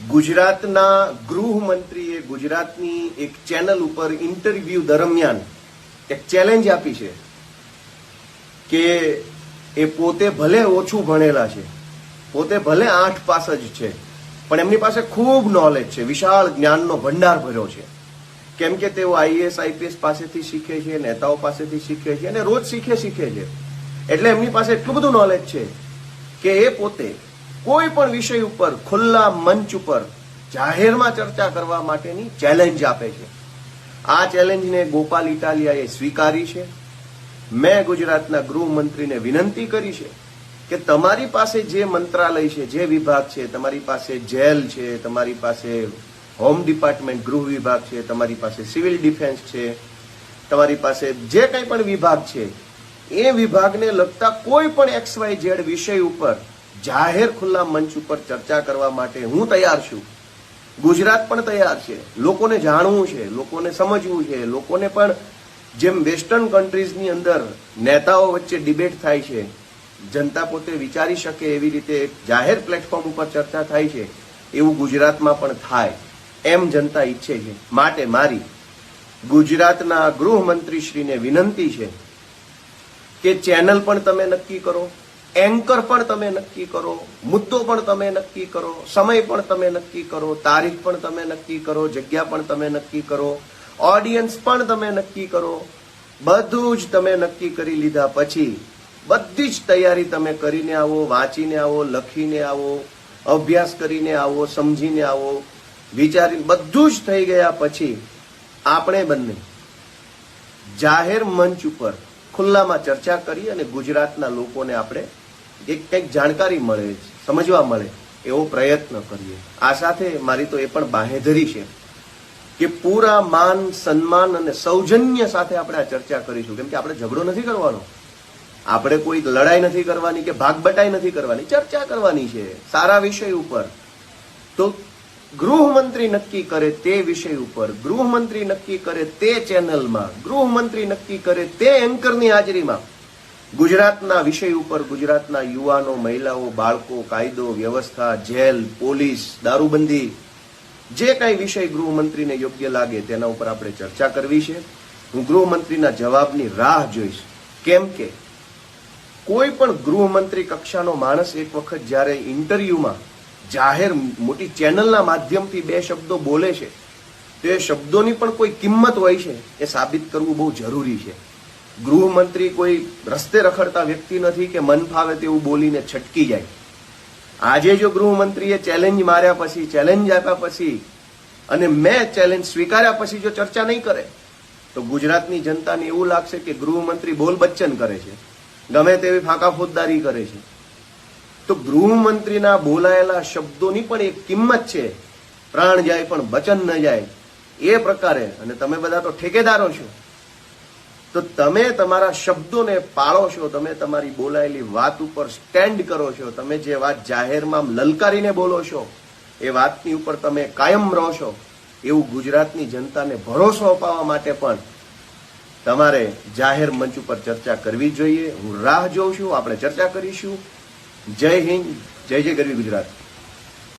ગુજરાતના ગૃહમંત્રીએ ગુજરાતની એક ચેનલ ઉપર ઇન્ટરવ્યુ દરમિયાન એક ચેલેન્જ આપી છે કે એ પોતે ભલે ઓછું ભણેલા છે, પોતે ભલે આઠ પાસ જ છે, પણ એમની પાસે ખૂબ નોલેજ છે, વિશાળ જ્ઞાનનો ભંડાર ભર્યો છે. કેમ કે તેઓ આઈએએસ, આઈપીએસ પાસેથી શીખે છે, નેતાઓ પાસેથી શીખે છે અને રોજ શીખે શીખે છે. એટલે એમની પાસે એટલું બધું નોલેજ છે કે એ પોતે કોઈ પણ વિષય ઉપર ખુલ્લા મંચ ઉપર જાહેરમાં ચર્ચા કરવા માટેની ચેલેન્જ આપે છે. આ ચેલેન્જને ગોપાલ ઇટાલિયાએ સ્વીકારી છે. મેં ગુજરાતના ગૃહમંત્રીને વિનંતી કરી છે કે તમારી પાસે જે મંત્રાલય છે, જે વિભાગ છે, તમારી પાસે જેલ છે, તમારી પાસે હોમ ડિપાર્ટમેન્ટ, ગૃહ વિભાગ છે, તમારી પાસે સિવિલ ડિફેન્સ છે, તમારી પાસે જે કંઈ પણ વિભાગ છે, એ વિભાગને લગતા કોઈ પણ એક્સ વાય ઝેડ વિષય ઉપર જાહેર ખુલ્લા મંચ ઉપર ચર્ચા કરવા માટે હું તૈયાર છું. ગુજરાત પણ તૈયાર છે. લોકોને જાણવું છે, લોકોને સમજવું છે, લોકોને પણ જેમ વેસ્ટર્ન કન્ટ્રીઝની અંદર નેતાઓ વચ્ચે ડિબેટ થાય છે, જનતા પોતે વિચારી શકે એવી રીતે જાહેર પ્લેટફોર્મ ઉપર ચર્ચા થાય છે, એવું ગુજરાતમાં પણ થાય. એમ જનતા ઈચ્છે છે. માટે મારી ગુજરાતના ગૃહમંત્રીશ્રીને વિનંતી છે કે ચેનલ પણ તમે નક્કી કરો. એન્કર પણ તમે નક્કી કરો, મુદ્દો પણ તમે નક્કી કરો, સમય પણ તમે નક્કી કરો, તારીખ પણ તમે નક્કી કરો, જગ્યા પણ તમે નક્કી કરો ઓડિયન્સ પણ તમે નક્કી કરો, બધું જ તમે નક્કી કરી લીધા પછી બધી જ તૈયારી તમે કરીને આવો, વાંચીને આવો, લખીને આવો, અભ્યાસ કરીને આવો, સમજીને આવો વિચારી બધું જ થઈ ગયા પછી આપણે બંને જાહેર મંચ ઉપર ખુલ્લામાં ચર્ચા કરી અને ગુજરાતના લોકોને આપણે એક કંઈક જાણકારી મળે, સમજવા મળે, એવો પ્રયત્ન કરીએ. આ સાથે મારી તો એ પણ બાહેધરી છે કે પૂરા માન, સન્માન અને સૌજન્ય સાથે આપણે આ ચર્ચા કરીશું. કેમ કે આપણે ઝઘડો નથી કરવાનો. આપણે કોઈ લડાઈ નથી કરવાની કે ભાગબટાઈ નથી કરવાની. ચર્ચા કરવાની છે સારા વિષય ઉપર. તો ગૃહમંત્રી નક્કી કરે તે વિષય ઉપર. ગૃહમંત્રી નક્કી કરે તે ચેનલમાં. ગૃહમંત્રી નક્કી કરે તે એન્કરની હાજરીમાં. ગુજરાતના વિષય ઉપર ગુજરાતના યુવાનો, મહિલાઓ, બાળકો, કાયદો, વ્યવસ્થા, જેલ, પોલીસ, દારૂબંધી, જે કાંઈ વિષય ગૃહમંત્રીને યોગ્ય લાગે તેના ઉપર આપણે ચર્ચા કરવી છે. હું ગૃહમંત્રીના જવાબની રાહ જોઈશ. કેમ કે કોઈ પણ ગૃહમંત્રી કક્ષાનો માણસ એક વખત જ્યારે ઇન્ટરવ્યુમાં જાહેર મોટી ચેનલના માધ્યમથી બે શબ્દો બોલે છે, તો શબ્દોની પણ કોઈ કિંમત હોય છે, એ સાબિત કરવું બહુ જરૂરી છે. ગૃહમંત્રી કોઈ રસ્તે રખડતા વ્યક્તિ નથી કે મન ફાવે તેવું બોલીને છટકી જાય. આજે જો ગૃહમંત્રીએ ચેલેન્જ માર્યા પછી ચેલેન્જ આપ્યા પછી, અને મેં ચેલેન્જ સ્વીકાર્યા પછી જો ચર્ચા નહીં કરે, તો ગુજરાતની જનતાને એવું લાગશે કે ગૃહમંત્રી બોલ બચ્ચન કરે છે, ગમે તેવી ફાંકા ફોજદારી કરે છે. તો ગૃહમંત્રીના બોલાયેલા શબ્દોની પણ એક કિંમત છે, પ્રાણ જાય પણ વચન ન જાય, એ પ્રકારે. અને તમે બધા તો ઠેકેદારો છો. તો તમે તમારા શબ્દોને પાળો છો, તમે તમારી બોલાયેલી વાત ઉપર સ્ટેન્ડ કરો છો, તમે જે વાત જાહેરમાં લલકારીને બોલો છો, એ વાતની ઉપર તમે કાયમ રહો છો. એવું ગુજરાતની જનતાને ભરોસો અપાવવા માટે પણ તમારે જાહેર મંચ ઉપર ચર્ચા કરવી જોઈએ. હું રાહ જોઉં છું, આપણે ચર્ચા કરીશું. જય હિન્દ, જય જય ગરવી ગુજરાત.